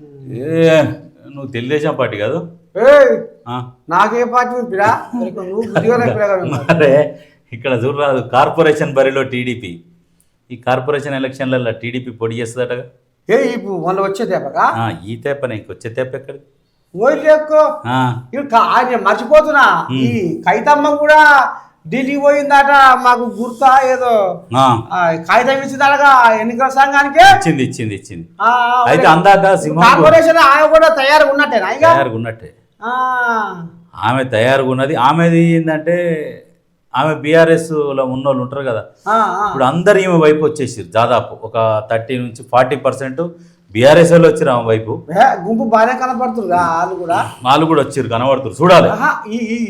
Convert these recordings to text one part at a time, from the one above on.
ఏ నువ్వు తెలుగుదేశం పార్టీ కాదు? నాకే పార్టీ మరే ఇక్కడ చూడరాదు కార్పొరేషన్ బరిలో టీడీపీ. ఈ కార్పొరేషన్ ఎలక్షన్లలో టీడీపీ పొడి చేస్తుందటగా ఏ ఇప్పుడు మొన్న వచ్చే ఆ, ఈ తేప నీకు వచ్చే తేప ఎక్కడి? ఓయి లేక్కో ఆ, ఇక్కడ కా- ఆయన మర్చిపోతున్నా. ఈ కైతమ్మ కూడా ఢిల్లీ పోయిందట మాకు గుర్తా ఏదో. కాగితం ఇచ్చిందటగా ఎన్నికల సంఘానికి? ఇచ్చింది ఇచ్చింది ఇచ్చింది. అయితే అందాక కార్పొరేషన్ ఆయన కూడా తయారుగా ఉన్నట్టేనా ఇక తయారుగా ఉన్నట్టే ఆమె తయారుగా ఉన్నది ఆమెది ఏంటంటే ఆమె బీఆర్ఎస్లో ఉన్న వాళ్ళు ఉంటారు కదా. ఇప్పుడు అందరు ఈమె వైపు వచ్చేసారు దాదాపు ఒక థర్టీ నుంచి ఫార్టీ పర్సెంట్. బీఆర్ఎస్ వాళ్ళు వచ్చారు ఆమె వైపు. గుంపు బాగానే కనపడుతుంది వాళ్ళు కూడా. వాళ్ళు కూడా వచ్చారు కనబడుతున్నారు. చూడాలి.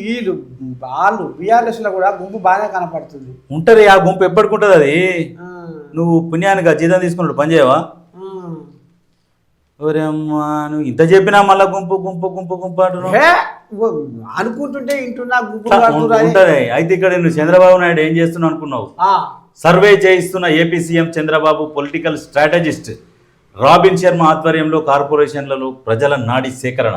వీళ్ళు వాళ్ళు బీఆర్ఎస్లో కూడా గుంపు బాగానే కనపడుతుంది. ఉంటది ఆ గుంపు ఎప్పటికుంటది అది? నువ్వు పుణ్యానికి జీతం తీసుకున్నాడు పని చేయవా? ఆ. ఓరేమ్మా నువ్వు ఇంత చెప్పినా మళ్ళా గుంపు గుంపు గుంపు గుంపు అనుకుంటుంటే ఇంటున్నా గుంపు. ఉంటది. అయితే ఇక్కడ నువ్వు చంద్రబాబు నాయుడు ఏం చేస్తున్నావు అనుకున్నావు? Survey చేయిస్తున్న AP CM Chandrababu political strategist. Robin Sharma ఆధ్వర్యంలో కార్పొరేషన్లలో ప్రజల నాడి సేకరణ.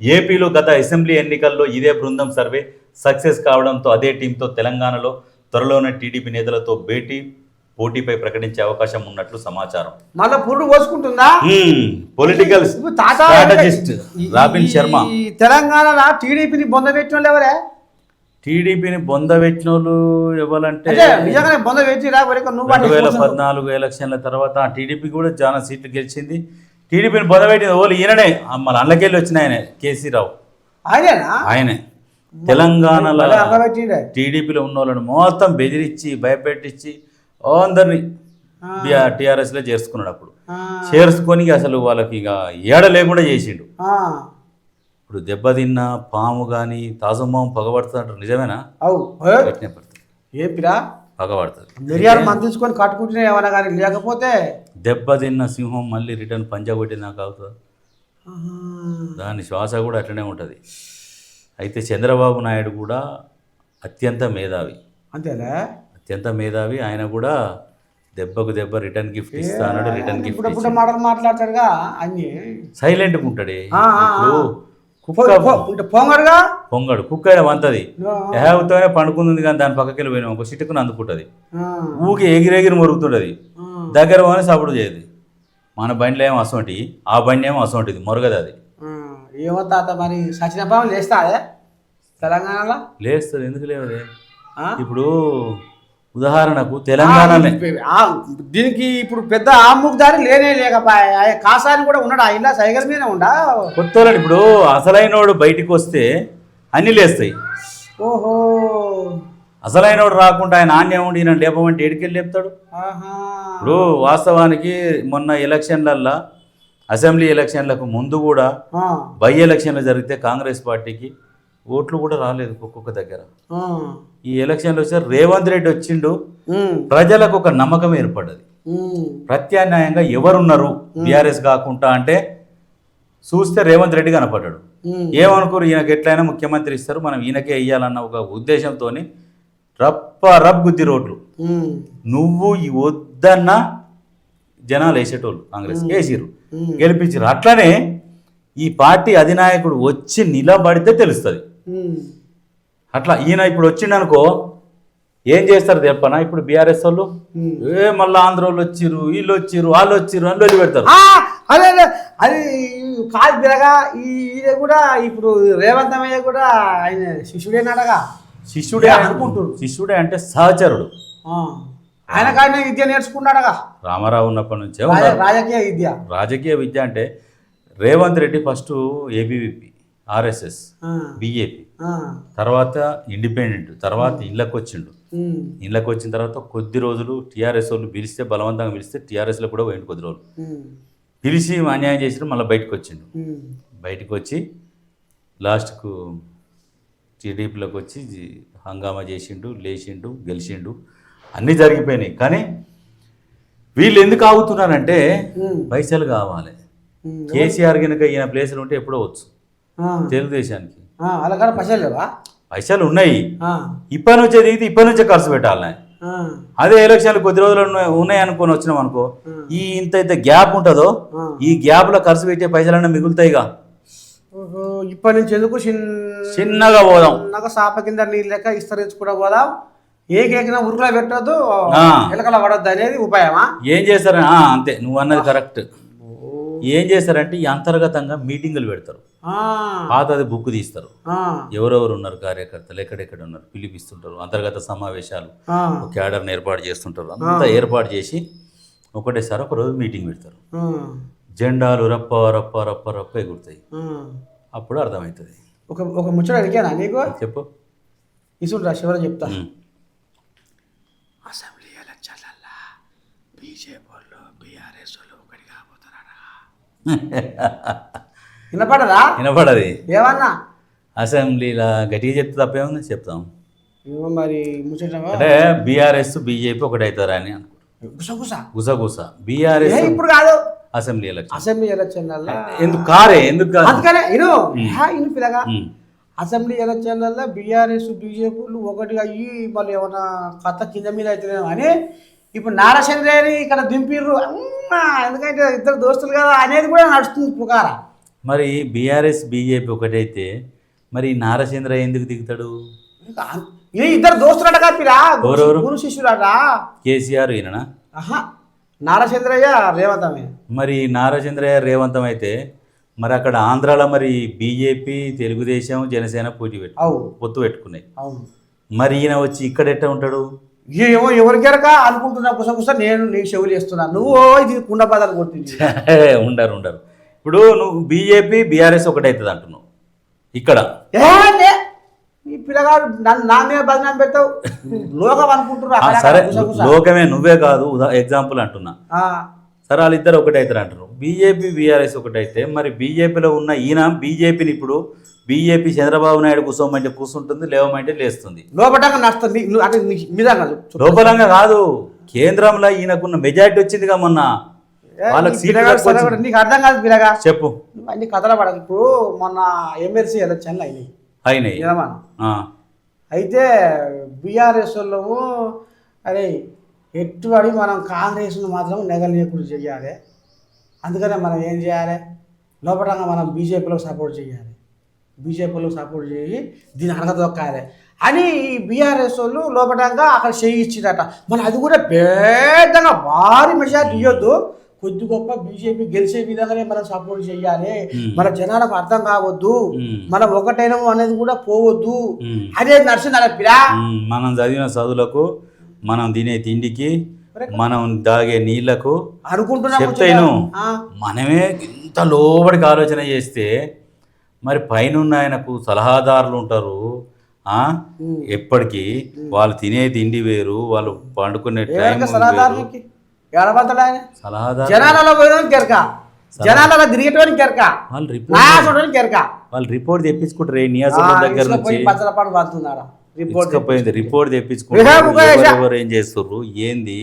ఏపీలో గత అసెంబ్లీ ఎన్నికల్లో ఇదే బృందం సర్వే సక్సెస్ కావడంతో అదే టీంతో తెలంగాణలో త్వరలోనే టీడీపీ నేతలతో భేటీ పోటీపై ప్రకటించే అవకాశం ఉన్నట్లు సమాచారం. మళ్ళా పురుడు పోసుకుంటుందా? Political strategist Robin Sharma. ఈ తెలంగాణలో టీడీపీని బొంద పెట్టిన వాళ్ళు ఎవరే? టీడీపీని వాళ్ళు బొంద పెట్టిరా వరకు నువ్వు రెండు వేల పద్నాలుగు ఎలక్షన్ల తర్వాత టీడీపీ కూడా చాలా సీట్లు గెలిచింది. టీడీపీని బొందబెట్టింది ఓళ్ళు ఈయననే. మన అల్లకెళ్ళి వచ్చిన ఆయనే కేసీ రావు ఆయనేనా? ఆయనే. తెలంగాణలో. టీడీపీలో ఉన్న వాళ్ళని మొత్తం బెదిరించి భయపెట్టించి అందరినీ టీఆర్ఎస్లో చేర్చుకున్నాడు అప్పుడు. చేర్చుకొని అసలు వాళ్ళకి ఇక ఏడ లేకుండా చేసిండు. ఇప్పుడు దెబ్బతిన్న పాము కానీ నిజమేనా? అవు. ఏ, వెంటనే పడుతుంది. ఏంపిరా? పగబడుతుంది. మిరియాలు మందించుకొని కట్టుకుంటున్నా ఏమన్నా కానీ లేకపోతే? దెబ్బతిన్న సింహం మళ్ళీ రిటర్న్ పంచగొట్టినాక అవుతుంది ఆహా. దాని శ్వాస కూడా అట్లనే ఉంటుంది. అయితే చంద్రబాబు నాయుడు కూడా అత్యంత మేధావి. అంతేలే అత్యంత మేధావి. ఆయన కూడా దెబ్బకు దెబ్బ రిటర్న్ గిఫ్ట్ ఇస్తా అన్నాడు రిటర్న్ గిఫ్ట్ మాటలు మాట్లాడతాడుగా అన్ని. సైలెంట్గా ఉంటాడే. ఇప్పుడు పొంగడుగా పొంగడు కుక్క అయినా వంతది. ఏహవుతానే పండుకుంది కానీ దాని పక్కకి వెళ్ళి పోయినాం ఒక చిట్టుకుని అందుకుంటుంది. ఊకి ఎగిరెగిరి మొరుగుతుంటుంది. దగ్గర పోని సపోర్ట్ చేయదు. మన బండిలో ఏమో అసోంటి ఆ బండి ఏమో అసోంటిది మొరగదు అది. ఏమో తాత మరి సచిన పాము లేస్తా అదే తెలంగాణలో? లేస్తుంది ఎందుకు లేవదే? ఇప్పుడు ఉదాహరణకు తెలంగాణనే ఆ, దీనికి ఇప్పుడు పెద్ద ఆముఖదారి లేనే లేకపాయ? కాసాని కూడా ఉన్నాడు? ఆ ఇలా సైగల్ మీద ఉండా? కొత్త ఇప్పుడు అసలైనోడు బయటికి వస్తే అన్ని లేస్తాయి. ఓహో. అసలైనోడు రాకుండా ఆయన నాణ్యం ఉండి ఈయన లేపమంటే ఏడికెళ్ళి లేపుతాడు? ఇప్పుడు వాస్తవానికి మొన్న ఎలక్షన్లల్లో అసెంబ్లీ ఎలక్షన్లకు ముందు కూడా బై ఎలక్షన్లు జరిగితే కాంగ్రెస్ పార్టీకి ఓట్లు కూడా రాలేదు ఒక్కొక్క దగ్గర. ఈ ఎలక్షన్లు వచ్చారు రేవంత్ రెడ్డి వచ్చిండు ప్రజలకు ఒక నమ్మకం ఏర్పడ్డది. ప్రత్యామ్నాయంగా ఎవరున్నారు? బీఆర్ఎస్ కాకుండా అంటే చూస్తే రేవంత్ రెడ్డి కనపడ్డాడు. ఏమనుకోరు? ఈయనకి ఎట్లయినా ముఖ్యమంత్రి ఇస్తారు. మనం ఈయనకే ఇయ్యాలన్న ఒక ఉద్దేశంతో రప్ప రబ్ గుద్ది రోడ్లు. నువ్వు ఈ వద్దన్న జనాలు వేసేటోళ్ళు కాంగ్రెస్ వేసిర్రు. ఉమ్, గెలిపించారు అట్లనే ఈ పార్టీ అధినాయకుడు వచ్చి నిలబడితే తెలుస్తుంది. అట్లా ఈయన ఇప్పుడు వచ్చిండనుకో ఏం చేస్తారు చెప్పనా ఇప్పుడు బీఆర్ఎస్ వాళ్ళు? ఉమ్. ఏ మళ్ళీ ఆంధ్ర వాళ్ళు వచ్చిర్రు వీళ్ళు వచ్చిర్రు వాళ్ళు వచ్చిర్రు అని వెళ్ళి పెడతారు. అదే అదే కాదు బిరగా ఈ ఇది కూడా ఇప్పుడు రేవంతమయ్య కూడా ఆయన శిష్యుడేనాడగా శిష్యుడే ఏ అనుకుంటుర్రు. శిష్యుడే అంటే సహచరుడు. ఆయన విద్య నేర్చుకున్నాడగా. రామారావు ఉన్నప్పటి నుంచే రాజకీయ విద్య. రాజకీయ విద్య అంటే Revanth Reddy first ABVP RSS BAP తర్వాత ఇండిపెండెంట్ తర్వాత ఇళ్ళకి వచ్చిండు ఇళ్ళకి వచ్చిన తర్వాత కొద్ది రోజులు టీఆర్ఎస్ వాళ్ళు పిలిస్తే బలవంతంగా పిలిస్తే టీఆర్ఎస్లో కూడా పోయిండు కొద్ది రోజులు. పిలిచి అన్యాయం చేసిన మళ్ళీ బయటకు వచ్చిండు బయటకు వచ్చి లాస్ట్కు టీడీపీలోకి వచ్చి హంగామా చేసిండు లేచిండు గెలిచిండు. అన్నీ జరిగిపోయినాయి. కానీ వీళ్ళు ఎందుకు ఆగుతున్నారంటే పైసలు కావాలి. కేసీఆర్ కనుక ఈయన ప్లేసులు ఉంటే ఎప్పుడో వచ్చు. తెలుగుదేశానికి. కానీ పైసలు లేవా? పైసలు ఉన్నాయి. ఇప్పటి నుంచే దిగితే ఇప్పటి నుంచే ఖర్చు పెట్టాలి అదే ఎలక్షన్లు కొద్ది రోజులు ఉన్నాయి- అనుకొని వచ్చినాం అనుకో. ఈ ఇంత ఇంత గ్యాప్ ఉంటుందో. ఈ గ్యాప్లో ఖర్చు పెట్టే పైసలన్నా మిగులుతాయిగా. ఇప్పటి నుంచి ఎందుకు చిన్న చిన్నగా పోదాం. చిన్నగా సాప కింద నీళ్ళు లెక్క విస్తరించుకుంటూ పోదాం. ఏకేకిన ఉరుకులో పెట్టొద్దు. ఎలకల పడొద్దు అనేది ఉపాయమా? ఏం చేస్తారని ఆ, అంతే నువ్వు అన్నది కరెక్ట్. ఏం చేస్తారంటే ఈ అంతర్గతంగా మీటింగులు పెడతారు. పాతది బుక్ తీస్తారు. ఆ, ఎవరెవరు ఉన్నారు కార్యకర్తలు ఎక్కడెక్కడ ఉన్నారు పిలిపిస్తుంటారు అంతర్గత సమావేశాలు ఒక క్యాడర్ని ఏర్పాటు చేస్తుంటారు. అంతా ఏర్పాటు చేసి ఒకటేసారి ఒక రోజు మీటింగ్ పెడతారు. జెండాలు రప్ప రప్ప రప్ప రప్ప ఎగురుతాయి. అప్పుడు అర్థమవుతుంది. ఒక ఒక ముచ్చట అడిగానా నీకు? చెప్పు. ఇసుండ్రా శివర చెప్తా. అసెంబ్లీ ఎలక్షన్లల్లా బీజేపీ వాళ్ళు బీఆర్ఎస్ వాళ్ళు ఒకటి కాబోతున్నారా వినపడదా? వినపడది. ఏమన్నా? అసెంబ్లీలో గట్టిగా చెప్తే తప్పేముంది? చెప్తాం. ఏమో మరి అంటే బీఆర్ఎస్ బీజేపీ ఒకటవుతారా అని అనుకుంటాం గుసగుస గుసగుస బీఆర్ఎస్ ఇప్పుడు కాదు. Assembly election. అసెంబ్లీ ఎలక్షన్లల్లా. ఎందుకు కారే? ఎందుకు కాదు? అందుకనే ఇను. ఇను పిల్లగా. అసెంబ్లీ ఎలక్షన్లలో బీఆర్ఎస్ బీజేపీలు ఒకటి అయ్యి మళ్ళీ ఏమైనా కథ కింద మీద అవుతుందేమో అని ఇప్పుడు నారాచంద్రని ఇక్కడ దింపిర్రు. అమ్మా, ఎందుకంటే ఇద్దరు దోస్తులు కదా అనేది కూడా నడుస్తుంది పుకార. మరి బీఆర్ఎస్ బీజేపీ ఒకటైతే మరి నారచంద్ర ఎందుకు దిగుతాడు? ఇద్దరు దోస్తులట కాపిరా? గురు శిష్యులట. కేసీఆర్ ఈయన నారాచంద్రయ్య రేవంతమే మరి నారచంద్రయ్య రేవంతం అయితే మరి అక్కడ ఆంధ్రాలో మరి బీజేపీ తెలుగుదేశం జనసేన పోటీ పెట్టు పొత్తు పెట్టుకున్నాయి. మరి ఈయన వచ్చి ఇక్కడ ఎట్ట ఉంటాడు? ఏమో ఎవరికెరక అనుకుంటున్నా కుసకుస నేను నీ చెవులు వేస్తున్నా. నువ్వు ఇది కుండ బదలు కొట్టింది. ఉండరు ఉండరు. ఇప్పుడు నువ్వు బీజేపీ బీఆర్ఎస్ ఒకటవుతుంది అంటున్నావు. ఇక్కడ. ఈ పిల్లగాడు నా మీద బదనాం పెడతావు. లోకం అక్కడ సరే. లోకమే నువ్వే కాదు ఎగ్జాంపుల్ అంటున్నా. సరే వాళ్ళిద్దరు ఒకటైతారు అంటారు బీజేపీ బీఆర్ఎస్ ఒకటైతే మరి బీజేపీలో ఉన్న ఈయన బీజేపీని ఇప్పుడు బీజేపీ చంద్రబాబు నాయుడు కూర్చోమంటే కూర్చుంటుంది లేవమంటే లేస్తుంది. లోపటంగా నడుస్తుంది. లోపలంగా కాదు. కేంద్రంలో ఈయనకున్న మెజారిటీ వచ్చిందిగా మొన్న. వాళ్ళకి సీట్లు. నీకు అర్థం కాదు పిల్లగా. చెప్పు. అన్ని కథలు పడకు ఇప్పుడు మొన్న ఎమ్మెల్సీ ఎలక్షన్లు అయినాయి. అయినాయి. అయితే బీఆర్ఎస్ వాళ్ళము అరే ఎట్టుబడి మనం కాంగ్రెస్ను మాత్రం నెగలేకుడు చేయాలి. అందుకనే మనం ఏం చేయాలి? లోపటంగా మనం బీజేపీలో సపోర్ట్ చేయాలి. బీజేపీలో సపోర్ట్ చేసి దీన్ని అడగదొక్కాలి అని ఈ బీఆర్ఎస్ వాళ్ళు లోపటంగా అక్కడ చేయి ఇచ్చిందట మన అది కూడా పెద్దగా భారీ మెజార్టీ ఇవ్వద్దు కొద్ది గొప్ప బీజేపీ గెలిచే విధంగానే మనం సపోర్ట్ చేయాలి. మన జనాలకు అర్థం కావద్దు. మనం ఒకటైన అనేది కూడా పోవద్దు. అదే ఉమ్, మనం చదివిన చదువులకు మనం తినే తిండికి మనం తాగే నీళ్ళకు అనుకుంటున్నా చెప్తాను మనమే ఇంత లోబడికి ఆలోచన చేస్తే మరి పైన ఆయనకు సలహాదారులు ఉంటారు. ఆ? ఎప్పటికీ వాళ్ళు తినే తిండి వేరు వాళ్ళు పండుకునే టైం వేరు. ఎడబడతాడు ఆయన? జనాలలో పోయడానికి కెరక. జనాలలో తిరిగేటోనికి కెరక. వాళ్ళు కెరక. వాళ్ళు రిపోర్ట్ తెప్పించుకుంటారు నియాసభ దగ్గర నుంచి పోయి పచ్చల పాడు పడుతున్నారా రిపోర్ట్ ఇచ్చుకపోయింది రిపోర్ట్ తెప్పించుకుంటారు ఏం చేస్తుర్రు ఏంది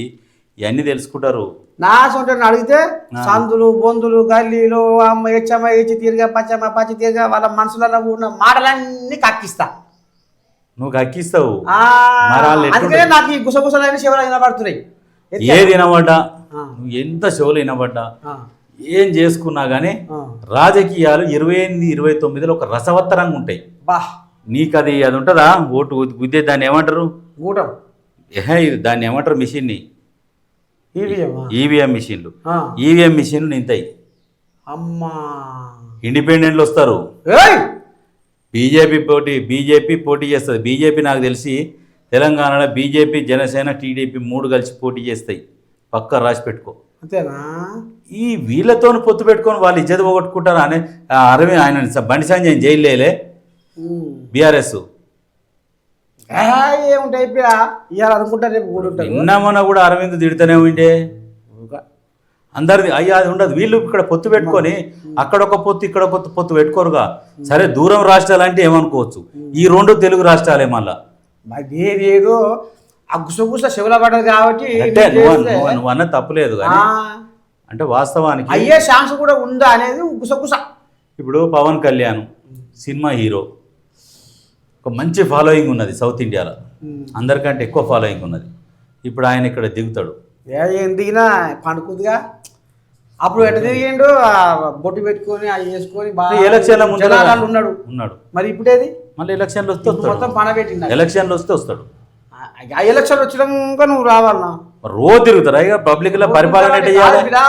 ఇవన్నీ తెలుసుకుంటారు. నా సొంటని అడిగితే సందులు బొందులు గల్లీలు అమ్మ హెచ్చమ్మ హెచ్చి తీరుగా పచ్చమ్మ పచ్చి తీరుగా వాళ్ళ మనసులలో ఉన్న మాటలన్నీ కక్కిస్తా. నువ్వు కక్కిస్తావు? అందుకనే నాకు ఈ గుసగుసలైన శివలు వినబడుతున్నాయి ఏది వినబడ్డా. నువ్వు ఎంత షోలు వినబడ్డా? ఏం చేసుకున్నా కానీ. రాజకీయాలు ఇరవై ఎనిమిది ఇరవై తొమ్మిదిలో ఒక రసవత్తరంగా ఉంటాయి. బా. నీకు అది అది ఉంటుందా? ఓటు గుద్దే దాన్ని ఏమంటారు? గూటం ఏహే ఇది దాన్ని ఏమంటారు మిషన్ని? ఈవీఎమా ఈవీఎం మిషన్లు. ఈవీఎం మిషన్లు నింతాయి. అమ్మా. ఇండిపెండెంట్లు వస్తారు. బీజేపీ పోటీ బీజేపీ పోటీ చేస్తుంది. బీజేపీ నాకు తెలిసి తెలంగాణలో బీజేపీ జనసేన టీడీపీ మూడు కలిసి పోటీ చేస్తాయి. పక్క రాసి పెట్టుకో. అంతేనా? ఈ వీళ్ళతో పొత్తు పెట్టుకొని వాళ్ళు ఇజ్జత పోగొట్టుకుంటారు అనే అరవింద్ ఆయన బండి సంజయ్ జైలులేలే. బీఆర్ఎస్. ఏముంటాయి ఇవాళ అనుకుంటా రేపు నిన్న మొన్న కూడా అరవింద్ తిడుతూనే ఉండే. అందరిది అయ్యా అది ఉండదు. వీళ్ళు ఇక్కడ పొత్తు పెట్టుకొని అక్కడ ఒక పొత్తు ఇక్కడ ఒక పొత్తు పెట్టుకోరుగా. సరే దూరం రాష్ట్రాలు అంటే ఏమనుకోవచ్చు? ఈ రెండు తెలుగు రాష్ట్రాలే మళ్ళా. మరి ఏదేదో ఆ గుసగుస శివల పడ్డది కాబట్టి అంటే నువ్వు అన్నది తప్పులేదు కానీ అంటే వాస్తవానికి అయ్యే ఛాన్స్ కూడా ఉందా అనేది గుసగుస. ఇప్పుడు పవన్ కళ్యాణ్ సినిమా హీరో. ఒక మంచి ఫాలోయింగ్ ఉన్నది సౌత్ ఇండియాలో. అందరికంటే ఎక్కువ ఫాలోయింగ్ ఉన్నది. ఇప్పుడు ఆయన ఇక్కడ దిగుతాడు. ఏం దిగినా పండుకుందిగా. అప్పుడు ఎట్ట తిరిగిండు ఆ బొట్టు పెట్టుకొని అవి ఎలక్షన్ల ముందు జనాలు ఉన్నాడు ఉన్నాడు. మరి ఇప్పుడేది? మళ్ళీ ఎలక్షన్లు వస్తే మొత్తం వస్తాడు పనబెట్టింది ఎలక్షన్లు వస్తే వస్తాడు. ఆ ఎలక్షన్ వచ్చినాక నువ్వు రావాలన్నా రోజు తిరుగుతారా? ఇక పబ్లిక్లో పరిపాలన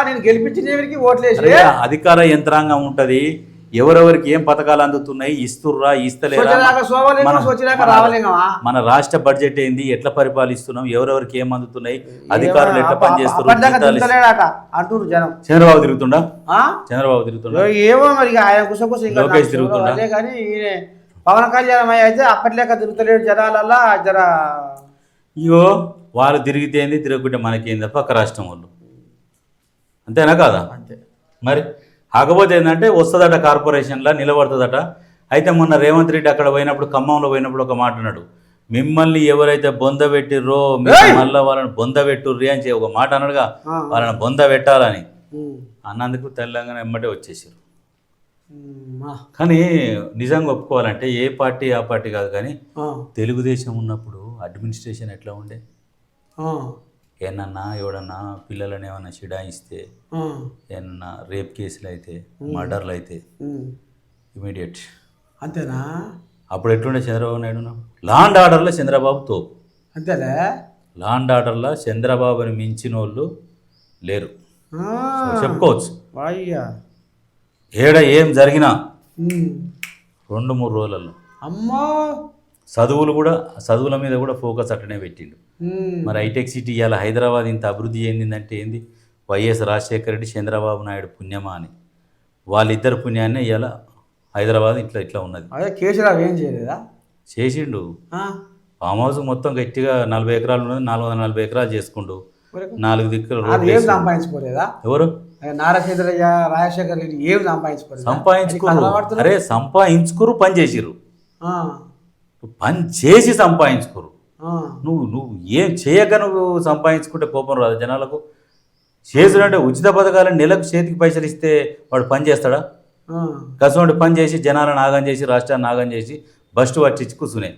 నేను గెలిపించిన ఓట్లేసి. అధికార యంత్రాంగం ఉంటది. ఎవరెవరికి ఏం పథకాలు అందుతున్నాయి? ఇస్తుర్రా ఇస్తలేరా? మన- రాష్ట్ర బడ్జెట్ ఏంది? ఎట్లా పరిపాలిస్తున్నాం? ఎవరెవరికి ఏం అందుతున్నాయి? అధికారులు ఎట్లా జనం. చంద్రబాబు తిరుగుతుండా? చంద్రబాబు తిరుగుతుండా? ఏమో మరి ఆయన కుసకుస లోకేష్ తిరుగుతుండా? కానీ పవన్ కళ్యాణ్ అయితే అప్పట్లేక తిరుగుతలేడు జనాలల్లా జర ఇగో వాళ్ళు తిరిగితే ఏంది? తిరగకుంటే మనకేంది పక్క రాష్ట్రం వాళ్ళు. అంతేనా కాదా? అంతే. మరి కాకపోతే ఏంటంటే వస్తుందట కార్పొరేషన్లో నిలబడుతుందట. అయితే మొన్న రేవంత్ రెడ్డి అక్కడ పోయినప్పుడు ఖమ్మంలో పోయినప్పుడు ఒక మాట అన్నాడు. మిమ్మల్ని ఎవరైతే బొంద పెట్టిర్రో! మళ్ళీ వాళ్ళని బొంద పెట్టుర్రి అని చెప్పి ఒక మాట అన్నాడుగా. వాళ్ళని బొంద పెట్టాలని. అన్నందుకు తెలంగాణ ఎమ్మటే వచ్చేసారు కానీ నిజంగా ఒప్పుకోవాలంటే ఏ పార్టీ ఆ పార్టీ కాదు కానీ తెలుగుదేశం ఉన్నప్పుడు అడ్మినిస్ట్రేషన్ ఎట్లా ఉండే? ఆ, ఏమన్నా ఎవడన్నా పిల్లలని ఏమన్నా చిడాయిస్తే ఏమన్నా రేప్ కేసులు అయితే మర్డర్లు అయితే. ఇమీడియట్. అంతేనా? అప్పుడు ఎట్లుండే చంద్రబాబు నాయుడు? లాండ్ ఆర్డర్లో చంద్రబాబు తో అంతేలే? లాండ్ ఆర్డర్లో చంద్రబాబుని మించిన వాళ్ళు లేరు చెప్పుకోవచ్చు. ఏడ ఏం జరిగినా. రెండు మూడు రోజులలో అమ్మో! చదువులు కూడా చదువుల మీద కూడా ఫోకస్ అట్టనే పెట్టిండు. మరి హైటెక్ సిటీ ఇవాళ హైదరాబాద్ ఇంత అభివృద్ధి చెందిందంటే ఏంది? వైఎస్ రాజశేఖర రెడ్డి చంద్రబాబు నాయుడు పుణ్యమా అని. వాళ్ళిద్దరు పుణ్యాన్ని ఇవాళ హైదరాబాద్ ఇట్లా ఇట్లా ఉన్నది. అదే కేసీరావు ఏం చేయలేదా? చేసిండు. ఫామ్ హౌస్ మొత్తం గట్టిగా నలభై ఎకరాలు ఉన్నది నాలుగు వందల నలభై ఎకరాలు చేసుకుండు. నాలుగు దిక్కులు. సంపాదించుకోలేదా? ఎవరు? అదే నారాచంద్రయ్య రాజశేఖర్ రెడ్డి ఏం సంపాదించుకోలేదా? సంపాదించుకురు? అరే సంపాదించుకురు పని చేసిర్రు. పని చేసి సంపాదించుకోరు. నువ్వు నువ్వు ఏం చేయక నువ్వు సంపాదించుకుంటే కోపం రాదు జనాలకు. చేసుడంటే ఉచిత పథకాలు నెలకు చేతికి పైసలు ఇస్తే వాడు పని చేస్తాడా? ఆ, కసోంటి పని చేసి జనాలను నాగం చేసి రాష్ట్రాన్ని నాగం చేసి బస్టు పట్టించి కూర్చునే.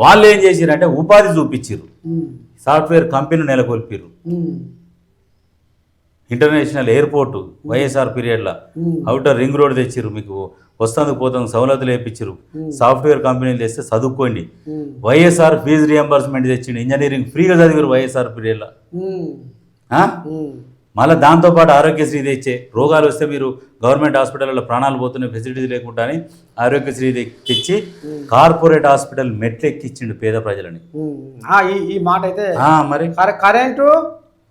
వాళ్ళు ఏం చేసిరంటే ఉపాధి చూపించారు సాఫ్ట్వేర్ కంపెనీ నెలకొల్పిర్రు. ఉమ్, ఇంటర్నేషనల్ ఎయిర్పోర్ట్ వైఎస్ఆర్ పీరియడ్లో అవుటర్ రింగ్ రోడ్ తెచ్చిర్రు మీకు. వస్తుంది పోతుంది సవలతులు వేయించారు సాఫ్ట్వేర్ కంపెనీలు తెస్తే చదువుకోండి. వైఎస్ఆర్ ఫీజు రియంబర్స్మెంట్ తెచ్చిండు ఇంజనీరింగ్ ఫ్రీగా చదివారు వైఎస్ఆర్ పీరియడ్లో. మళ్ళీ దాంతోపాటు ఆరోగ్యశ్రీ తెచ్చే రోగాలు వస్తే మీరు గవర్నమెంట్ హాస్పిటల్లో ప్రాణాలు పోతున్న ఫెసిలిటీస్ లేకుండా ఆరోగ్యశ్రీ తెచ్చి కార్పొరేట్ హాస్పిటల్ మెట్లు ఎక్కిచ్చిండు పేద ప్రజలని. ఈ మాట అయితే మరి? కర- కరెంటు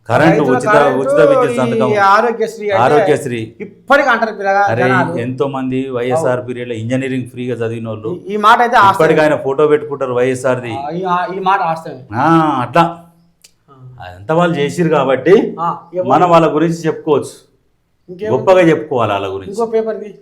కరెంటు ఉచిత ఉచిత విద్యుత్ సంతకం ఆరోగ్యశ్రీ ఆరోగ్యశ్రీ. ఇప్పటికి అంటారు. ఎంతో మంది వైఎస్ఆర్ పీరియడ్లో ఇంజనీరింగ్ ఫ్రీగా చదివిన వాళ్ళు ఈ- మాట అయితే ఇప్పటికి ఆయన ఫోటో పెట్టుకుంటారు వైఎస్ఆర్ది. ఈ ఆ- ఈ మాట అట్లా. అంత వాళ్ళు చేసిరు కాబట్టి మనం వాళ్ళ గురించి చెప్పుకోవచ్చు. గొప్పగా చెప్పుకోవాలి వాళ్ళ గురించి. ఇంకో పేపర్ది.